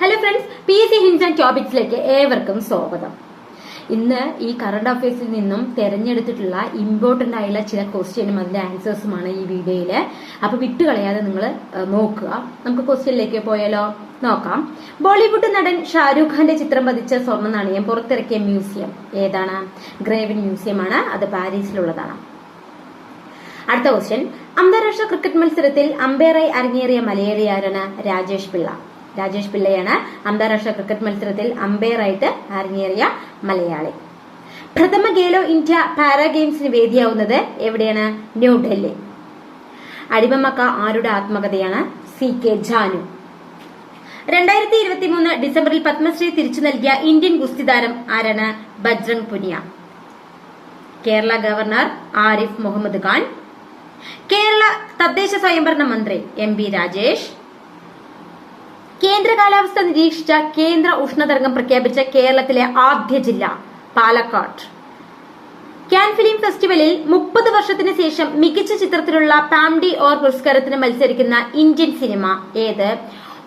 Hello friends P S C hints and ടോപ്പിക്സിലേക്ക് ഏവർക്കും സ്വാഗതം. ഇന്ന് ഈ കറണ്ട് അഫയേഴ്സിൽ നിന്നും തെരഞ്ഞെടുത്തിട്ടുള്ള ഇമ്പോർട്ടന്റ് ആയുള്ള ചില ക്വസ്റ്റ്യനും അതിന്റെ ആൻസേഴ്സുമാണ് ഈ വീഡിയോയിൽ അപ്പൊ വിട്ടുകളയാതെ നിങ്ങൾ നോക്കുക. നമുക്ക് ക്വസ്റ്റ്യനിലേക്ക് പോയാലോ? നോക്കാം. ബോളിവുഡ് നടൻ ഷാരൂഖ് ഖാന്റെ ചിത്രം പതിച്ച സ്വർണ നാണയം പുറത്തിറക്കിയ മ്യൂസിയം ഏതാണ്? ഗ്രേവൻ മ്യൂസിയം ആണ്. അത് പാരീസിലുള്ളതാണ്. അടുത്ത ക്വസ്റ്റ്യൻ അന്താരാഷ്ട്ര ക്രിക്കറ്റ് മത്സരത്തിൽ അമ്പയറായി അരങ്ങേറിയ മലയാളി ആരാണ്? രാജേഷ് പിള്ള. രാജേഷ് പിള്ളയാണ്. അന്താരാഷ്ട്ര ക്രിക്കറ്റ് മത്സരത്തിൽ അമ്പയറായിട്ട് അരങ്ങേറിയ മലയാളി. പ്രഥമ ഗേലോ ഇന്ത്യ പാരാ ഗെയിംസിന് വേദിയാവുന്നത് എവിടെയാണ്? ന്യൂഡൽഹി അടിമമക്ക ആരുടെ ആത്മകഥയാണ് സി കെ ജാനു. രണ്ടായിരത്തി ഇരുപത്തി മൂന്ന് ഡിസംബറിൽ പത്മശ്രീ തിരിച്ചു നൽകിയ ഇന്ത്യൻ ഗുസ്തി താരം ആരാണ്? ബജ്രംഗ് പുനിയ. കേരള ഗവർണർ ആരിഫ് മുഹമ്മദ് ഖാൻ. കേരള തദ്ദേശ സ്വയംഭരണ മന്ത്രി എം ബി രാജേഷ്. കേന്ദ്ര കാലാവസ്ഥ നിരീക്ഷിച്ച കേന്ദ്ര ഉഷ്ണതരംഗം പ്രഖ്യാപിച്ച കേരളത്തിലെ ആദ്യ ജില്ല പാലക്കാട്. ക്യാൻ ഫിലിം ഫെസ്റ്റിവലിൽ മുപ്പത് വർഷത്തിന് ശേഷം മികച്ച ചിത്രത്തിലുള്ള പാംഡി ഓർ പുരസ്കാരത്തിന് മത്സരിക്കുന്ന ഇന്ത്യൻ സിനിമ ഏത്?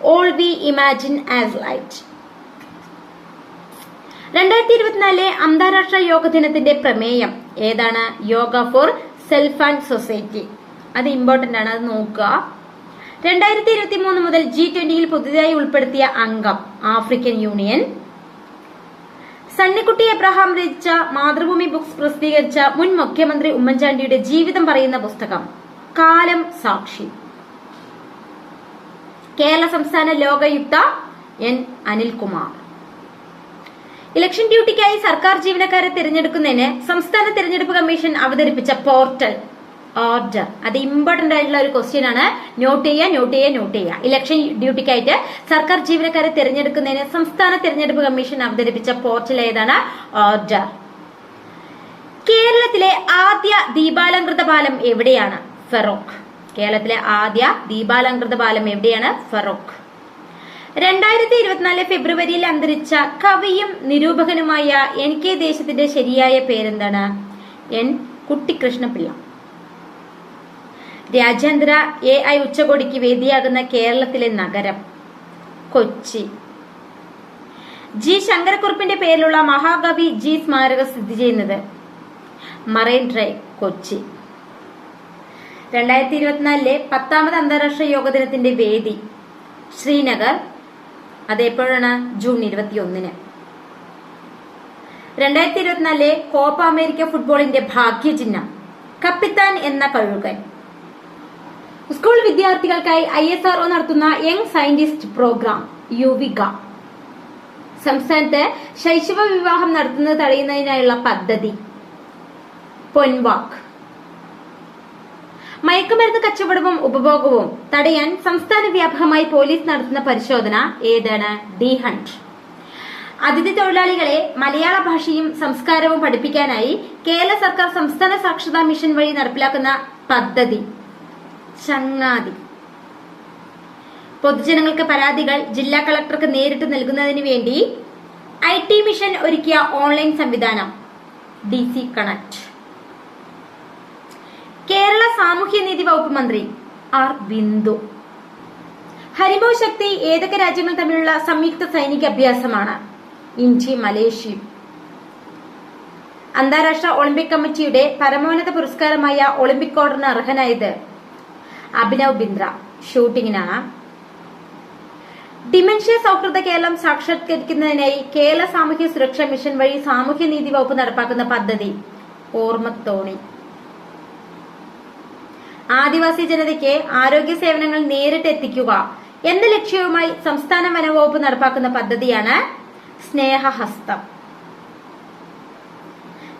All we imagine as light. രണ്ടായിരത്തി ഇരുപത്തിനാലിലെ അന്താരാഷ്ട്ര യോഗ ദിനത്തിന്റെ പ്രമേയം ഏതാണ്? Yoga for self and society. അത് ഇമ്പോർട്ടന്റ് ആണ് അത് നോക്കുക. രണ്ടായിരത്തി ഇരുപത്തി മൂന്ന് മുതൽ ജി ട്വന്റിയിൽ പുതുതായി ഉൾപ്പെടുത്തിയ അംഗം ആഫ്രിക്കൻ യൂണിയൻ. സണ്ണിക്കുട്ടി എബ്രഹാം രചിച്ച മാതൃഭൂമി ബുക്സ് പ്രസിദ്ധീകരിച്ച മുൻ മുഖ്യമന്ത്രി ഉമ്മൻചാണ്ടിയുടെ ജീവിതം പറയുന്ന പുസ്തകം കാലം സാക്ഷി. കേരള സംസ്ഥാന ലോകയുക്ത എൻ അനിൽകുമാർ. ഇലക്ഷൻ ഡ്യൂട്ടിക്കായി സർക്കാർ ജീവനക്കാരെ തിരഞ്ഞെടുക്കുന്നതിന് സംസ്ഥാന തിരഞ്ഞെടുപ്പ് കമ്മീഷൻ അവതരിപ്പിച്ച പോർട്ടൽ ഓർഡർ അത് ഇമ്പോർട്ടന്റ് ആയിട്ടുള്ള ഒരു ക്വസ്റ്റ്യൻ ആണ്. നോട്ട് ചെയ്യുക നോട്ട് ചെയ്യുക നോട്ട് ചെയ്യുക. ഇലക്ഷൻ ഡ്യൂട്ടിക്കായിട്ട് സർക്കാർ ജീവനക്കാരെ തിരഞ്ഞെടുക്കുന്നതിന് സംസ്ഥാന തിരഞ്ഞെടുപ്പ് കമ്മീഷൻ അവതരിപ്പിച്ച പോർട്ടൽ ഏതാണ്? ഓർഡർ കേരളത്തിലെ ആദ്യ ദീപാലംകൃത പാലം എവിടെയാണ്? ഫെറോക്ക്. കേരളത്തിലെ ആദ്യ ദീപാലംകൃത പാലം എവിടെയാണ്? ഫെറോക്ക്. രണ്ടായിരത്തി ഇരുപത്തിനാല് ഫെബ്രുവരിയിൽ അന്തരിച്ച കവിയും നിരൂപകനുമായ എൻ കെ ദേശത്തിന്റെ ശരിയായ പേരെന്താണ്? എൻ കുട്ടിക്കൃഷ്ണപിള്ള രാജ്യാന്തര എ ഐ ഉച്ചകോടിക്ക് വേദിയാകുന്ന കേരളത്തിലെ നഗരം കൊച്ചി. ജി ശങ്കരക്കുറുപ്പിന്റെ പേരിലുള്ള മഹാകവി ജി സ്മാരകം സ്ഥിതി ചെയ്യുന്നത് മറൈൻ ഡ്രൈവ് കൊച്ചി. രണ്ടായിരത്തി ഇരുപത്തിനാലിലെ പത്താമത് അന്താരാഷ്ട്ര യോഗ ദിനത്തിന്റെ വേദി ശ്രീനഗർ അത് എപ്പോഴാണ് ജൂൺ ഇരുപത്തിയൊന്നിന്. രണ്ടായിരത്തി ഇരുപത്തിനാലിലെ കോപ്പ അമേരിക്ക ഫുട്ബോളിന്റെ ഭാഗ്യചിഹ്നം കപ്പിത്താൻ എന്ന കഴുകൻ. സ്കൂൾ വിദ്യാർത്ഥികൾക്കായി ഐ എസ് ആർഒ നടത്തുന്ന യങ് സയന്റിസ്റ്റ് പ്രോഗ്രാം യുവിക. സംസ്ഥാനത്ത് ശൈശവ വിവാഹം നടത്തുന്നത് തടയുന്നതിനായുള്ള പദ്ധതി പൊൻവാക് മയക്കുമരുന്ന് കച്ചവടവും ഉപഭോഗവും തടയാൻ സംസ്ഥാന വ്യാപകമായി പോലീസ് നടത്തുന്ന പരിശോധന ഏതാണ്? D hunt. അതിഥി തൊഴിലാളികളെ മലയാള ഭാഷയും സംസ്കാരവും പഠിപ്പിക്കാനായി കേരള സർക്കാർ സംസ്ഥാന സാക്ഷരതാ മിഷൻ വഴി നടപ്പിലാക്കുന്ന പദ്ധതി ചങ്ങാതി. പൊതുജനങ്ങൾക്ക് പരാതികൾ ജില്ലാ കളക്ടർക്ക് നേരിട്ട് നൽകുന്നതിന് വേണ്ടി ഐ ടി മിഷൻ ഒരുക്കിയ ഓൺലൈൻ സംവിധാനം ഡി സി കണക്ട്. കേരള സാമൂഹ്യനീതി വകുപ്പ് മന്ത്രി ആർ ബിന്ദു. ഹരിമോ ശക്തി ഏതൊക്കെ രാജ്യങ്ങൾ തമ്മിലുള്ള സംയുക്ത സൈനിക അഭ്യാസമാണ്? ഇന്ത്യയും മലേഷ്യയും അന്താരാഷ്ട്ര ഒളിമ്പിക് കമ്മിറ്റിയുടെ പരമോന്നത പുരസ്കാരമായ ഒളിമ്പിക് ഓർഡറിന് അർഹനായത് അഭിനവ് ബിന്ദ്ര ഷൂട്ടിങ്ങിനാണ്. ഡിമെൻഷ്യ സൗഹൃദ കേരളം സാക്ഷാത്കരിക്കുന്നതിനായി കേരള സാമൂഹ്യ സുരക്ഷാ മിഷൻ വഴി സാമൂഹ്യ നീതി വകുപ്പ് നടപ്പാക്കുന്ന പദ്ധതി. ഓർമ്മത്തോണി ആദിവാസി ജനതയ്ക്ക് ആരോഗ്യ സേവനങ്ങൾ നേരിട്ട് എത്തിക്കുക എന്ന ലക്ഷ്യവുമായി സംസ്ഥാന വനവകുപ്പ് നടപ്പാക്കുന്ന പദ്ധതിയാണ് സ്നേഹഹസ്തം.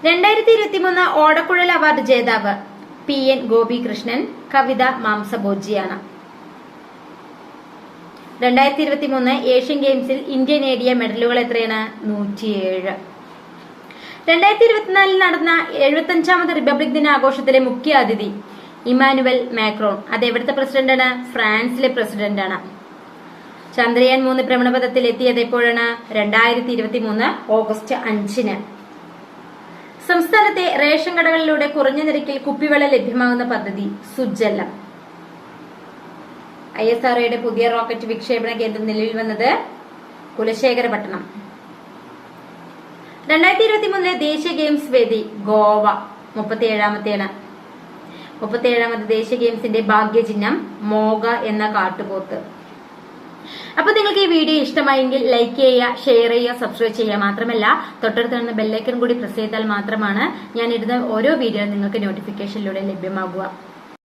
രണ്ടായിരത്തി ഇരുപത്തിമൂന്ന് ഓടക്കുഴൽ അവാർഡ് ജേതാവ് പി എൻ ഗോപികൃഷ്ണൻ കവിത മാംസഭോജിയാണ്. രണ്ടായിരത്തി ഇരുപത്തി മൂന്ന് ഏഷ്യൻ ഗെയിംസിൽ ഇന്ത്യ നേടിയ മെഡലുകൾ എത്രയാണ്? നൂറ്റിയേഴ്. രണ്ടായിരത്തി ഇരുപത്തിനാലിൽ നടന്ന എഴുപത്തഞ്ചാമത് റിപ്പബ്ലിക് ദിനാഘോഷത്തിലെ മുഖ്യ അതിഥി ഇമാനുവൽ മാക്രോൺ. അത് എവിടുത്തെ പ്രസിഡന്റാണ്? ഫ്രാൻസിലെ പ്രസിഡന്റാണ്. ചന്ദ്രയാൻ മൂന്ന് ഭ്രമണപഥത്തിൽ എത്തിയത് എപ്പോഴാണ്? രണ്ടായിരത്തി ഇരുപത്തി മൂന്ന് ഓഗസ്റ്റ് അഞ്ചിന്. സംസ്ഥാനത്തെ റേഷൻ കടകളിലൂടെ കുറഞ്ഞ നിരക്കിൽ കുപ്പിവെള്ളം ലഭ്യമാകുന്ന പദ്ധതി സുജലം. ഐ എസ് ആർഒയുടെ പുതിയ റോക്കറ്റ് വിക്ഷേപണ കേന്ദ്രം നിലവിൽ വന്നത് കുലശേഖരപട്ടണം. രണ്ടായിരത്തി ഇരുപത്തി മൂന്നിലെ ദേശീയ ഗെയിംസ് വേദി ഗോവ മുപ്പത്തി ഏഴാമത്തേണ് മുപ്പത്തി ഏഴാമത് ദേശീയ ഗെയിംസിന്റെ ഭാഗ്യചിഹ്നം മോഗ എന്ന കാട്ടുപോത്ത്. അപ്പൊ നിങ്ങൾക്ക് ഈ വീഡിയോ ഇഷ്ടമായെങ്കിൽ ലൈക്ക് ചെയ്യുക ഷെയർ ചെയ്യുക സബ്സ്ക്രൈബ് ചെയ്യുക മാത്രമല്ല തൊട്ടടുത്ത് നിന്ന് ബെല്ലൈക്കൺ കൂടി പ്രസ് ചെയ്താൽ മാത്രമാണ് ഞാൻ ഇടുന്ന ഓരോ വീഡിയോ നിങ്ങൾക്ക് നോട്ടിഫിക്കേഷനിലൂടെ ലഭ്യമാകുക.